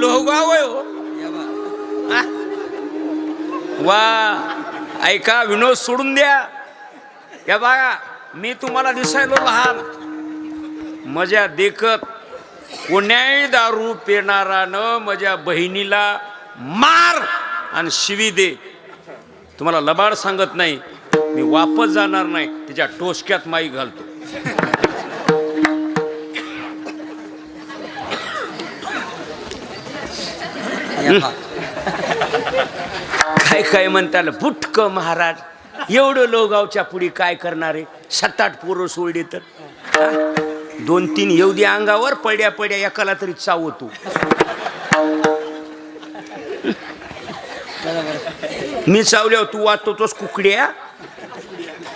लोहगाव आहे हो. वा ऐका विनोद सोडून द्या. या बघा मी तुम्हाला दिसायलो लहान. मजा देखत कोण्याही दारू पिणारानं माझ्या बहिणीला मार आणि शिवी दे. तुम्हाला लबाड सांगत नाही मी वापस जाणार नाही तिच्या टोचक्यात माई घालतो. काय काय म्हणताल बुटक महाराज? एवढं लोगावच्या पुढे काय करणारे? सात आठ पोरं सोडले तर? दोन तीन येऊ दे अंगावर पड्या पड्या एकाला तरी चावतो मी चावल्यावर तू वाचतोस कुकड्या?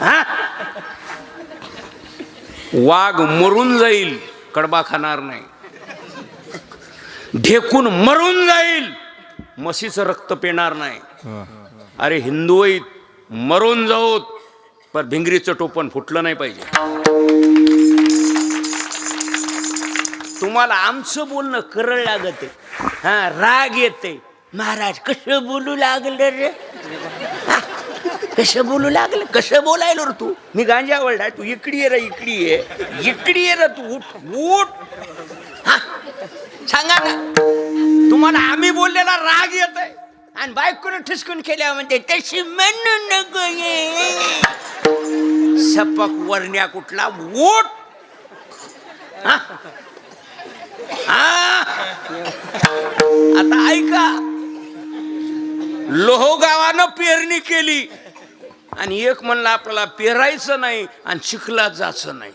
हा? वाघ मरून जाईल कडबा खाणार नाही. ढेकून मरून जाईल. म्हशीचं रक्त पिणार नाही. अरे हिंदुईत मरून जाऊत पण भिंगरीचं टोपण फुटलं नाही पाहिजे. तुम्हाला आमचं बोलणं करळ लागत. हा राग येते. महाराज कसं बोलू लागलं रे? कसं बोलू लागलं? कसं बोलायलो रे तू? मी गांजा वळलाय तू इकडी ये रे इकडी ये. इकडी ये रे तू उठ उठ. हा? सांगा ना. तुम्हाला आम्ही बोललेला राग येत आहे आणि बायकोनं ठिसकून केल्या म्हणते तशी म्हणू नको ये. सपक वरण्या कुठला हा? हा? आता ऐका. लोहगावानं पेरणी केली. आणि एक म्हणलं आपल्याला पेरायचं नाही आणि चिखलात जायचं नाही.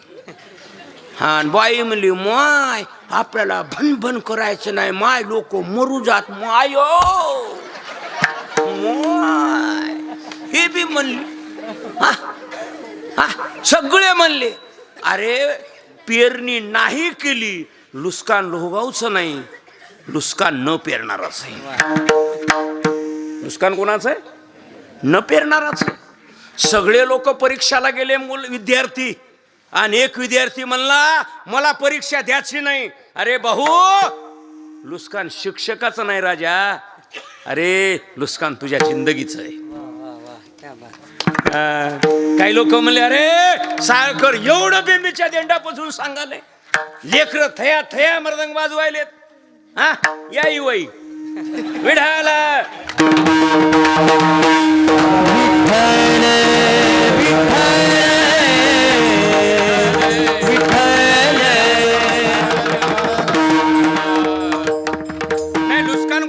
हा बाई म्हणली माय आपल्याला भनभन करायचं नाही. माय लोक मरू जात. माय! माय! हे बी म्हणले. हा हा सगळे म्हणले. अरे पेरणी नाही केली. लुस्कान लोहगावच नाही. लुस्कान न पेरणारच आहे. नुकसान कोणाचं आहे? न पेरणाराच आहे. सगळे लोक परीक्षाला गेले मुल विद्यार्थी. आणि एक विद्यार्थी म्हणला मला परीक्षा द्यायची नाही. अरे भाऊ लुस्कान शिक्षकाचं नाही राजा. अरे लुस्कान तुझ्या जिंदगीचं आहे. काही लोक म्हणले अरे साळकर एवढं बिंबीच्या देंडापासून सांगाले लेकर थया थया मृदंग वाजवायलेत. हा या वई विढाला.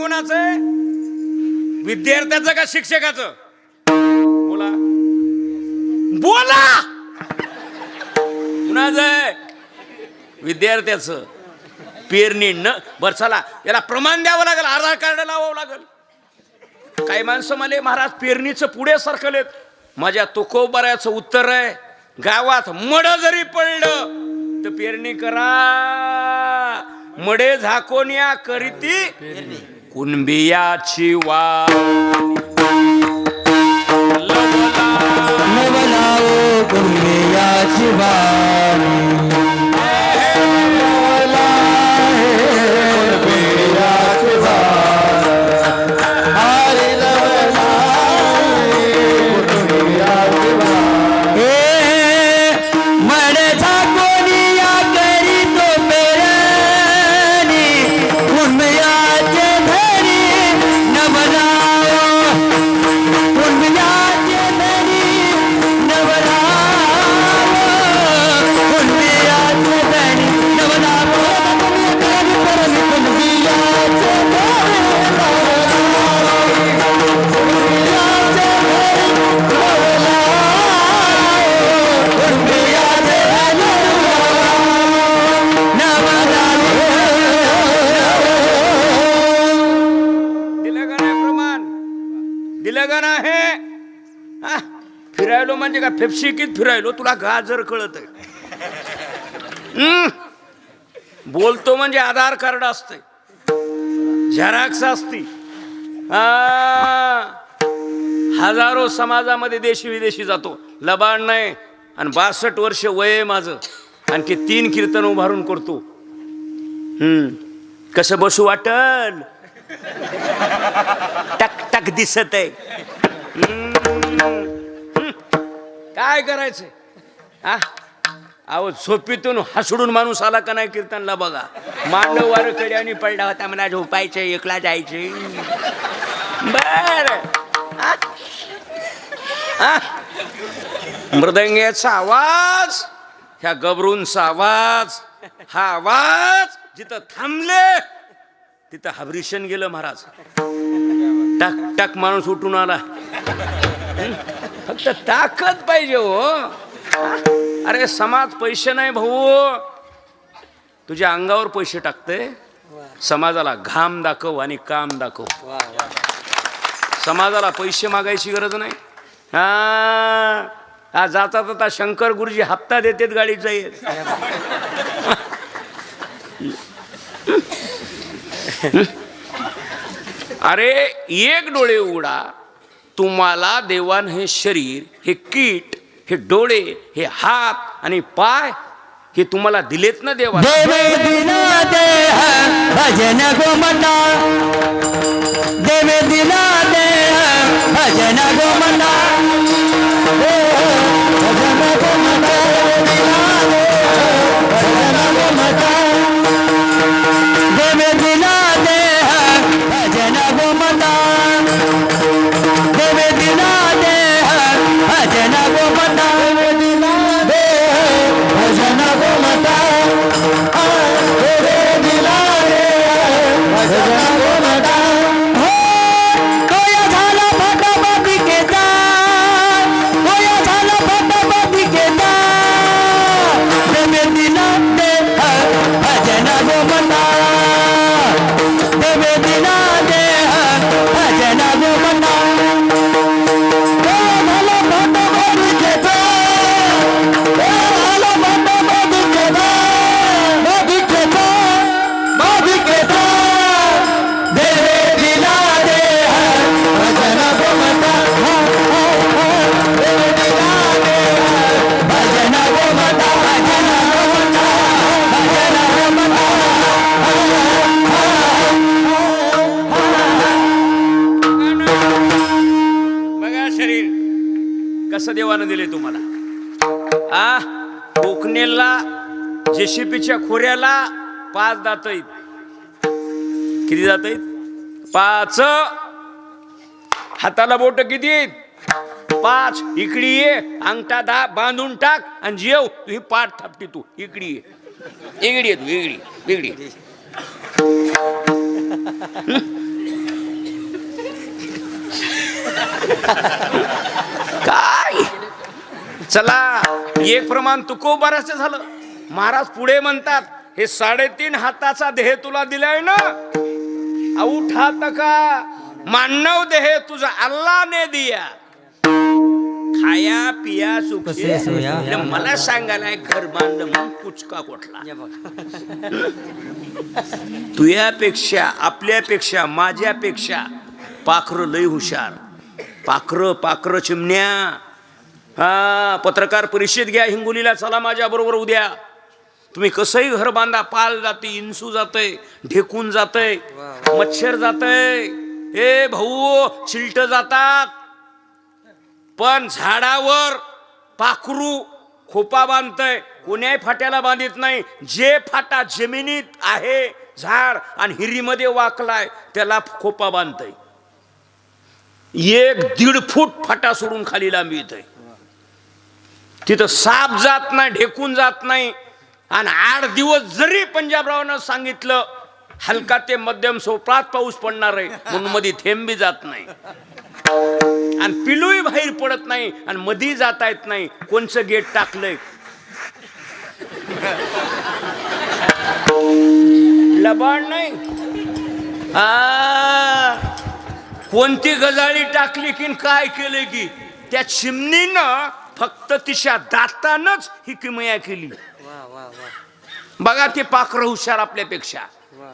कोणाचं? आहे विद्यार्थ्याचं का शिक्षकाचं? बोला. बोला! कुणाचं आहे? विद्यार्थ्याचं. पेरणी न बर चला. याला प्रमाण द्यावं लागेल. आधार कार्ड लावावं लागेल. काही माणसं मला महाराज पेरणीचं पुढे सरकलेत. माझ्या तुकोबऱ्याचं उत्तर आहे गावात मड जरी पडलं तर पेरणी करा. मडे झाकोन्या या पेरणी कुणबियाची वा कुणबियाची वा दिलं का नाही हा? फिरायलो म्हणजे का फेपशिकीत फिरायलो. तुला गाजर कळत हम्म. बोलतो म्हणजे आधार कार्ड असते झेरॉक्स असती. हजारो समाजामध्ये देशी विदेशी जातो. लबाड नाही. आणि बासष्ट वर्ष वय आहे माझं. आणखी तीन कीर्तन उभारून करतो. हम्म. कसं बसू वाटल? टक. नाक दिसत आहे. काय करायचं हा अहो झोपीतून हसडून माणूस आला का नाही कीर्तनला बघा. मांडव वारकडे आणि पडला होता मला झोपायचे एकला जायचे. बर. मृदंगाचा आवाज ह्या गबरूंचा आवाज हा आवाज जिथं थांबले तिथं हबरिशन गेलं महाराज. टक टक माणूस उठून आला. फक्त ताकद पाहिजे हो. अरे समाज पैसे नाही भाऊ. तुझ्या अंगावर पैसे टाकते. समाजाला घाम दाखव आणि काम दाखव. समाजाला पैसे मागायची गरज नाही. हा. जाता जाता शंकर गुरुजी हप्ता देतात गाडीचा येत अरे एक डोळे उघडा. तुम्हाला देवान हे शरीर हे कीट हे डोळे हे हात आणि पाय हे तुम्हाला दिलेत ना देवा? देवे दिना देह भजन गोमना देवे दिना देह भजन गोमना टनेलला जेसीपीच्या खोऱ्याला पाच दात आहेत. किती दात आहेत? पाच. हाताला बोट किती पाच. इकडी ये अंगठा दा बांधून टाक आणि जेव. ही पाठ थापटी तू. इकडी ये. इकडी ये तू इकडी इकडी. काय? चला एक प्रमाण तुकोबाराच झालं. महाराज पुढे म्हणतात हे साडेतीन हाताचा देह तुला दिलाय ना? औठ हात का मानव देह तुझा अल्लाह ने दिया. खाया पिया सुख. मला सांगायला घर बांधलं म्हणून कुचका कोठला? तुझ्यापेक्षा आपल्यापेक्षा माझ्यापेक्षा पाखरं लय हुशार. पाखरं पाखरं चिमण्या. हा पत्रकार परिषद घ्या हिंगोलीला चला माझ्याबरोबर उद्या. तुम्ही कसंही घर बांधा पाल जाते इन्सू जाते ढेकून जाते मच्छर जाते हे भाऊ चिलट जातात. पण झाडावर पाखरू खोपा बांधतय. कोण्याही फाट्याला बांधित नाही. जे फाटा जमिनीत आहे झाड आणि हिरीमध्ये वाकलाय त्याला खोपा बांधतय. एक दीड फूट फाटा सोडून खाली लांबी येतय तिथं साप जात नाही ढेकून जात नाही. आणि आठ दिवस जरी पंजाबरावानं सांगितलं हलका ते मध्यम सोपात पाऊस पडणार आहे म्हणून मध्ये थेंब बी जात नाही. आणि पिलूही बाहेर पडत नाही आणि मधी जाता येत नाही कोणचं गेट टाकलंय? लबाड नाही. कोणती गजाळी टाकली की काय केलं की? त्या चिमणीनं फक्त तिच्या दातानच ही किमया केली. बघा ते पाखरं हुशार आपल्यापेक्षा.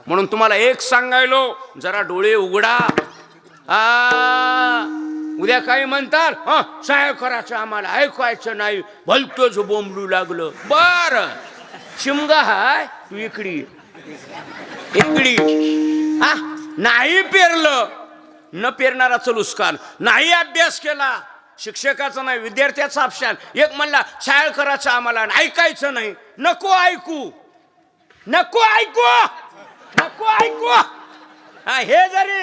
म्हणून तुम्हाला एक सांगायलो जरा डोळे उघडा. आ उद्या काय म्हणतात हं, सहाय्य करायचं आम्हाला ऐकायचं नाही. भलतोच बोंबलू लागलं. बर. शिमगा हाय तू इकडी. इकडी. हा नाही पेरलं. न पेरणाराचं नुकसान नाही अभ्यास केला. शिक्षकाचं नाही विद्यार्थ्याचा अपशान एक म्हणला शाळा करायचं आम्हाला ऐकायचं नाही. नको ऐकू. नको ऐकू. नको ऐकू. हा हे जरी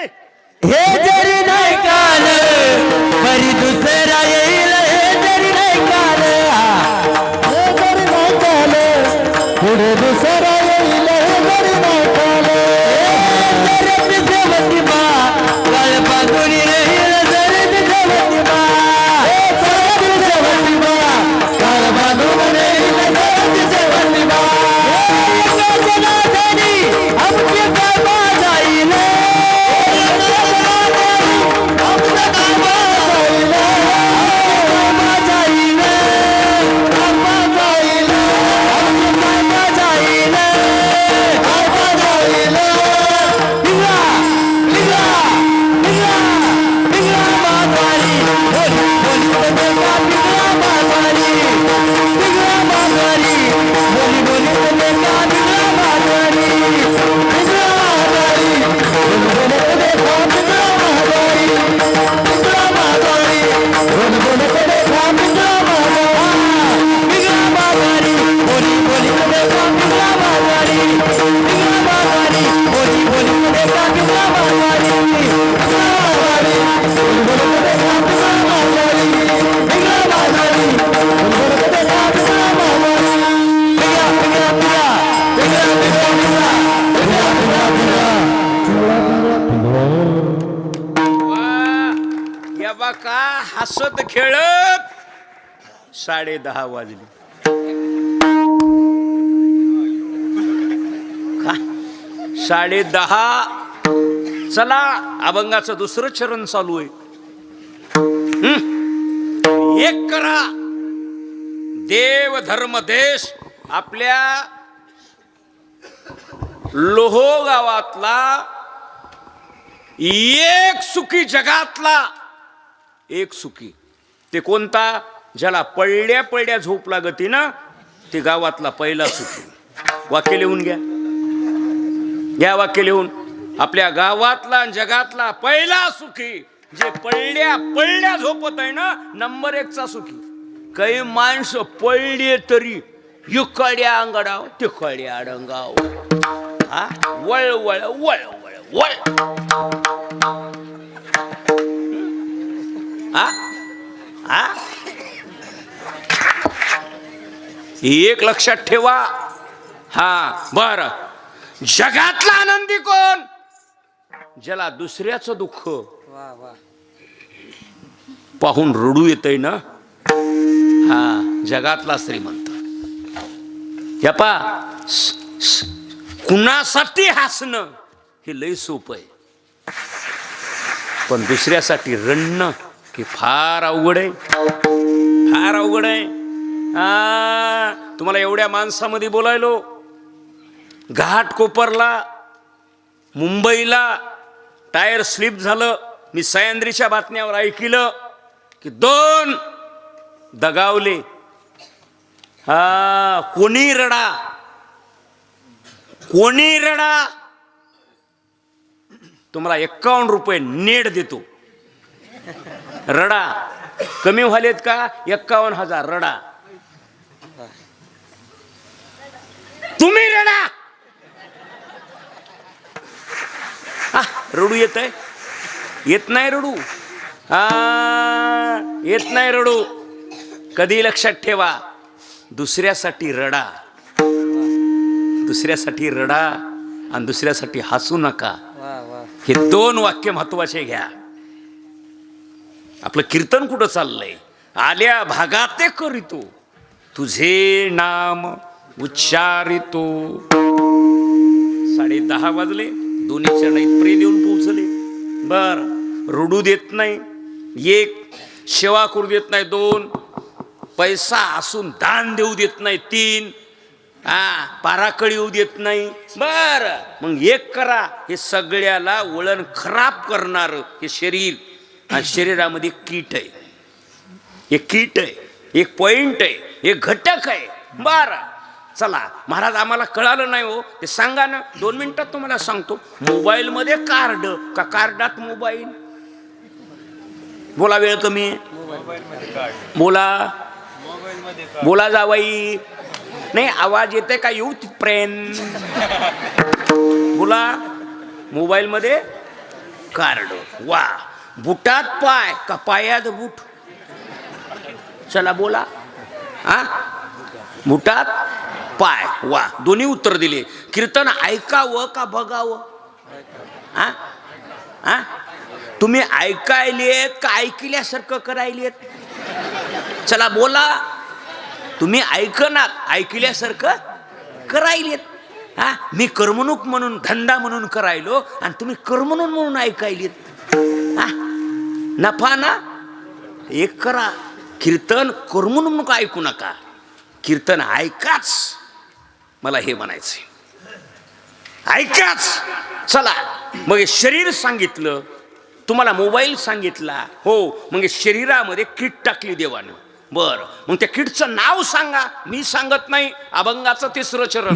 हे जरी नाही काल दुसरा येईल साडे दहा वाजले. साडे दहा. चला अभंगाचं दुसरं चरण चालू आहे. एक करा. देव धर्म देश आपल्या लोहो गावातला एक सुखी जगातला एक सुखी. ते कोणता? ज्याला पडल्या पडल्या झोप लागती ना ते गावातला पहिला सुखी. वाक्य लिहून घ्या. घ्या वाक्य लिहून. आपल्या गावातला आणि जगातला पहिला सुखी. जे पडल्या पडल्या झोपत आहे ना नंबर एकचा सुखी. काही माणसं पडले तरी युकड्या अंगडाव तिकड्या अडंगाव हा? वळ वळ वळ वळ वळ. हा? हा? एक लक्षात ठेवा. हा बर. जगातला आनंदी कोण? ज्याला दुसऱ्याचं दुःख पाहून रडू येतय ना? हा जगातला श्रीमंत. या पा कुणासाठी हसणं हे लय सोपं आहे. पण दुसऱ्यासाठी रडणं हे फार अवघड आहे. फार अवघड आहे. तुम्हाला एवढ्या माणसामध्ये बोलायलो. घाट कोपरला मुंबईला टायर स्लिप झालं. मी सह्याद्रीच्या बातम्यावर ऐकलं की दोन दगावले. हा कोणी रडा? कोणी रडा? तुम्हाला एक्कावन्न रुपये नेट देतो. रडा. कमी व्हालेत का? एक्कावन्न हजार रडा. तुम्ही रडा. हा, रडू येत आहे येत नाही रडू. येत नाही रडू. कधी लक्षात ठेवा दुसऱ्यासाठी रडा. दुसऱ्यासाठी रडा आणि दुसऱ्यासाठी हसू नका. हे दोन वाक्य महत्त्वाचे घ्या. आपलं कीर्तन कुठं चाललंय? आल्या भागात ते करीतो. तुझे नाम उच्चारितो साडे दहा वाजले. दोन्ही चरणात प्रेम येऊन पोहोचले. बर. रुडू देत नाही. एक सेवा करू देत नाही. दोन पैसा असून दान देऊ देत नाही. तीन हा पाराकळी येऊ देत नाही. बर. मग एक करा. हे सगळ्याला वळण खराब करणार हे शरीर. आणि शरीरामध्ये कीट आहे. एक कीट आहे. एक पॉइंट आहे. एक घटक आहे. बरं. चला महाराज आम्हाला कळालं नाही हो. ते सांगा ना. दोन मिनिटात तुम्हाला सांगतो. मोबाईलमध्ये कार्ड. का कार्डात मोबाईल? बोला वेळ कमी. बोला. बोला जावाई. नाही आवाज येते का? येऊ प्रेम बोला. मोबाईलमध्ये कार्ड. वा. बुटात पाय का पायात बूट? चला बोला. हा? बुटात पाय. वा दोन्ही उत्तर दिले. कीर्तन ऐकावं का बघावं? हा? हा? तुम्ही ऐकायलेत का ऐकल्यासारखं करायलेत? चला बोला. तुम्ही ऐकणार ऐकल्यासारखं करायलेत. हा? मी करमणूक म्हणून धंदा म्हणून करायलो आणि तुम्ही करमणूक म्हणून ऐकायलेत. हा? नफा ना? एक करा. कीर्तन करमणूक ऐकू नका. कीर्तन ऐकाच. मला हे म्हणायचंय. ऐकाच. चला. मग हे शरीर सांगितलं. तुम्हाला मोबाईल सांगितला. हो. मग शरीरामध्ये किट टाकली देवानं. बर. मग त्या किटचं नाव सांगा. मी सांगत नाही. अभंगाचं तिसरं चरण.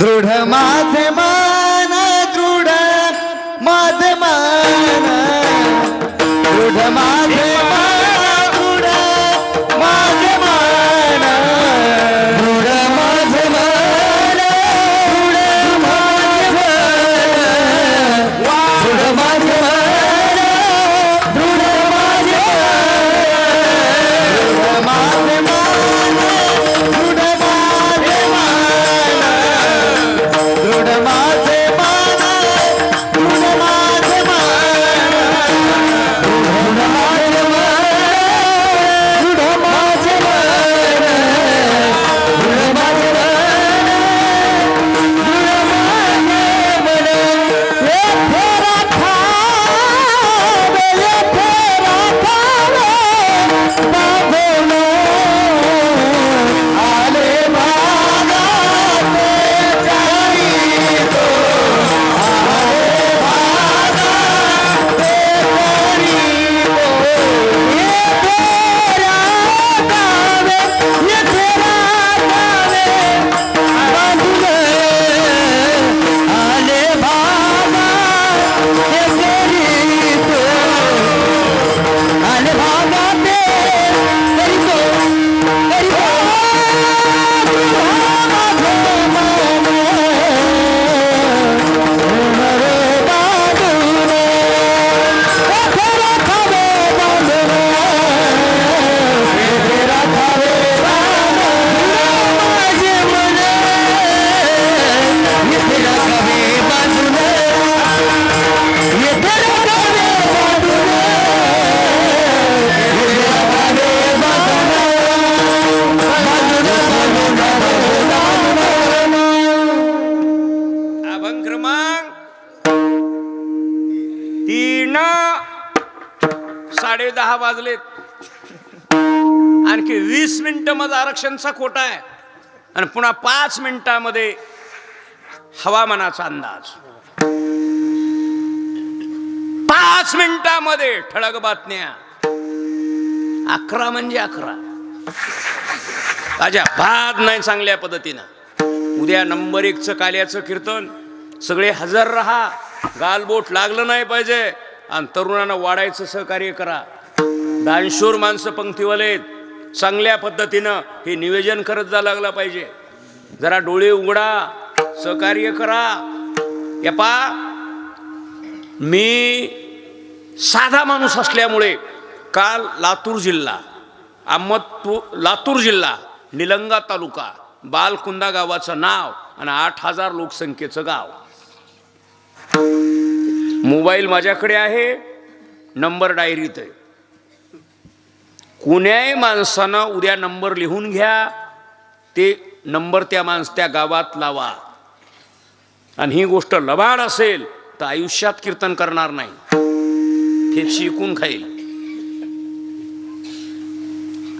दहा वाजलेत. आणखी वीस मिनिटं माझा आरक्षणचा कोटा आहे. आणि पुन्हा पाच मिनिटामध्ये हवामानाचा अंदाज. पाच मिनिटामध्ये ठळक बातम्या. अकरा म्हणजे अकरा. राजा भात नाही चांगल्या पद्धतीनं. उद्या नंबर एकचं काल्याचं कीर्तन. सगळे हजर राहा. गालबोट लागलं नाही पाहिजे. आणि तरुणांना वाढायचं सहकार्य करा. दानशूर माणसं पंक्तीवाले चांगल्या पद्धतीनं हे निवेदन करत जा लागला पाहिजे. जरा डोळे उघडा सहकार्य करा. या मी साधा माणूस असल्यामुळे काल लातूर जिल्हा अहमदपूर लातूर जिल्हा निलंगा तालुका बालकुंदा गावाचं नाव आणि आठ हजार लोकसंख्येचं गाव. मोबाईल माझ्याकडे आहे नंबर डायरीत आहे. कुण्याही माणसानं उद्या नंबर लिहून घ्या ते नंबर त्या माणस त्या गावात लावा. आणि ही गोष्ट लबाड असेल तर आयुष्यात कीर्तन करणार नाही. हे शिकून खाईल.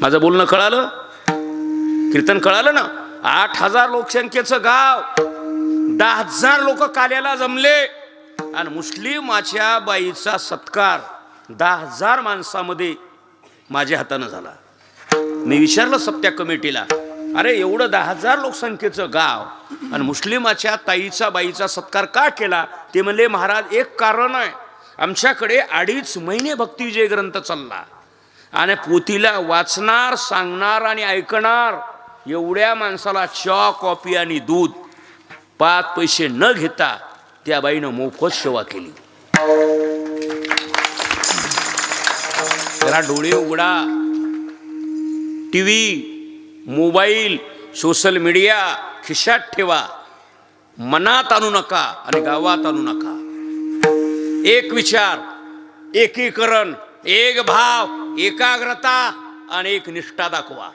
माझं बोलणं कळालं? कीर्तन कळालं ना? आठ हजार लोकसंख्येचं गाव दहा हजार लोक काल्याला जमले. आणि मुस्लिमाच्या बाईचा सत्कार दहा हजार माणसामध्ये माझ्या हातानं झाला. मी विचारलं सत्या कमिटीला अरे एवढं दहा हजार लोकसंख्येचं गाव आणि मुस्लिमाच्या ताईचा बाईचा सत्कार का केला? ते म्हणले महाराज एक कारण आहे. आमच्याकडे अडीच महिने भक्तिविजय ग्रंथ चालला आणि पोतीला वाचणार सांगणार आणि ऐकणार एवढ्या माणसाला चॉ कॉफी आणि दूध पाच पैसे न घेता त्या बाईनं मोफत सेवा केली. जरा डोळे उघडा. T V mobile social media खिशात ठेवा. मनात आणू नका आणि गावात आणू नका. एक विचार एकीकरण एक भाव एकाग्रता आणि एक निष्ठा दाखवा.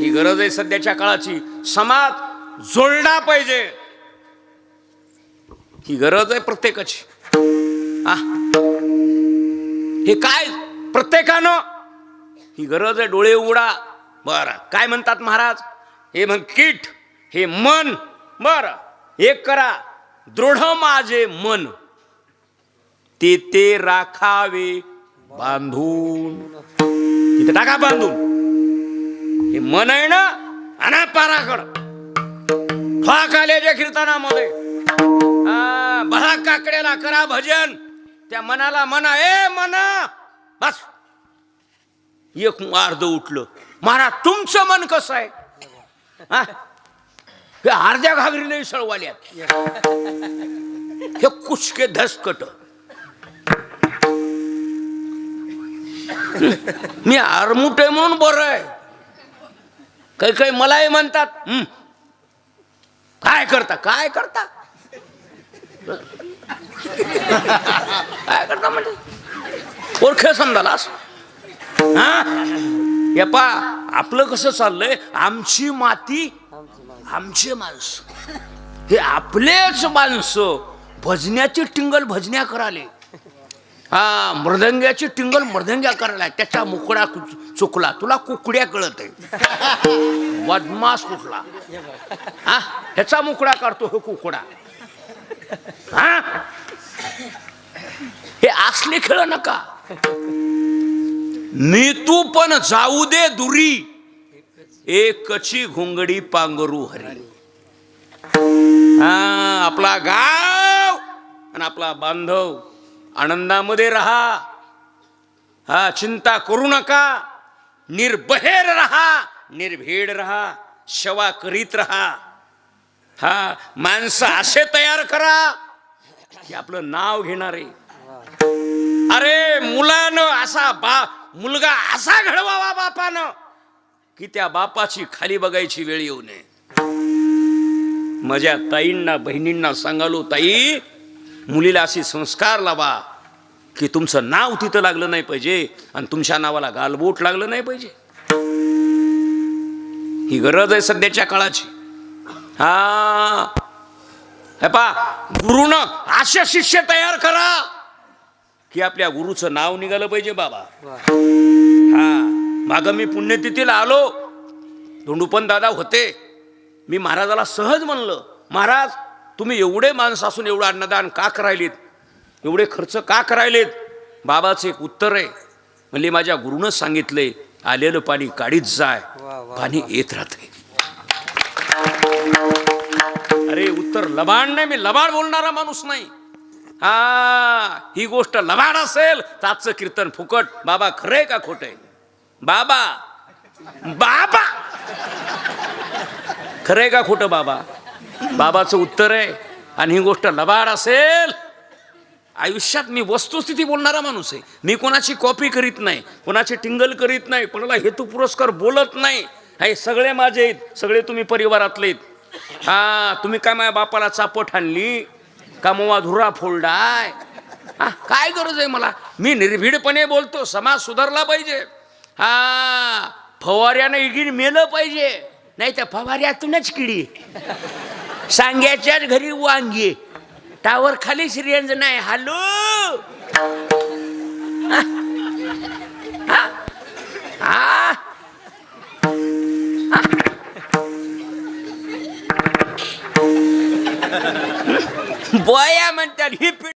ही गरज आहे सध्याच्या काळाची. समाज जोडला पाहिजे. ही गरज आहे प्रत्येकाची. हे काय प्रत्येकानं ही गरज आहे डोळे उघडा. बरं. काय म्हणतात महाराज? हे म्हण किट हे मन. बरं. एक करा. दृढ माझे मन. ते ते राखावे बांधून. तिथे टाका बांधून. हे मन आहे ना आणा पाराकड आले जे कीर्तनामध्ये. हा, काकड्याला करा भजन. त्या मनाला म्हणा ए मना बस. एक अर्ध उठलं. महाराज तुमचं मन कसं आहे? हे? अर्ध्या घागरीने सळवाल्यात हे कुचके धसकट. मी आरमुट आहे म्हणून बरं आहे. काही काही मलाही म्हणतात काय करता काय करता? काय करता म्हणजे? ओळख समजालास? हा? या आपलं कसं चाललंय? आमची माती आमचे माणसं. हे आपलेच माणसं भजण्याची टिंगल भजण्या कराले. हा मृदंग्याची टिंगल मृदंग्या करायला त्याचा मुकडा चुकला. तुला कुकड्या कळत आहे बदमास कुठला? हा? ह्याचा मुकडा काढतो हे कुकडा. हा? हे असले खेळ नका. मी तू पण जाऊ दे दुरी. एकची घोंगडी पांघरू हरी. हा आपला गाव आणि आपला बांधव आनंदामध्ये राहा. हा चिंता करू नका. निर्बहेर राहा निर्भीड राहा सेवा करीत राहा. हा माणसं असे तयार करा की आपलं नाव घेणारे अरे मुलानं असा बा मुलगा असा घडवावा बापानं की त्या बापाची खाली बघायची वेळ येऊ नये. माझ्या ताईंना बहिणींना सांगालो ताई मुलीला असे संस्कार लावा की तुमचं नाव तिथं लागलं नाही पाहिजे आणि तुमच्या नावाला गालबोट लागलं नाही पाहिजे. ही गरज आहे सध्याच्या काळाची. हा. हे पा गुरुनं असे शिष्य तयार करा. की आपल्या गुरुचं नाव निघालं पाहिजे बाबा. हा माग मी पुण्यतिथीला आलो. धोंडूपन दादा होते. मी महाराजाला सहज म्हणलं महाराज तुम्ही एवढे माणसं असून एवढं अन्नदान का करायलेत? एवढे खर्च का करायलेत? बाबाचं एक उत्तर आहे. म्हणले माझ्या गुरुनं सांगितले आलेलं पाणी काढीत जाय पाणी येत राहते. अरे उत्तर लबाड नाही मी लबाड बोलणारा माणूस नाही. हा ही गोष्ट लबाड असेल तर आजचं कीर्तन फुकट. बाबा खरंय का खोटंय बाबा. बाबा. खरंय का खोटं बाबा? बाबाचं उत्तर आहे आणि ही गोष्ट लबाड असेल. आयुष्यात मी वस्तुस्थिती बोलणारा माणूस आहे. मी कोणाची कॉपी करीत नाही कोणाची टिंगल करीत नाही कोणाला हेतू पुरस्कार बोलत नाही. हे सगळे माझे आहेत सगळे तुम्ही परिवारातले आहेत. हा तुम्ही काय माझ्या बापाला चापट आणली? का मोवा धुरा फोलडाय हा काय गरज आहे मला? मी निर्भीडपणे बोलतो समाज सुधारला पाहिजे. हा फवाऱ्यानं इगीन मेलं पाहिजे. नाही तर फवाऱ्यातूनच किडी. सांग्याच्याच घरी वांगी. टावर खाली रेंज नाही. हॅलो? हा? बोया म्हणतात ही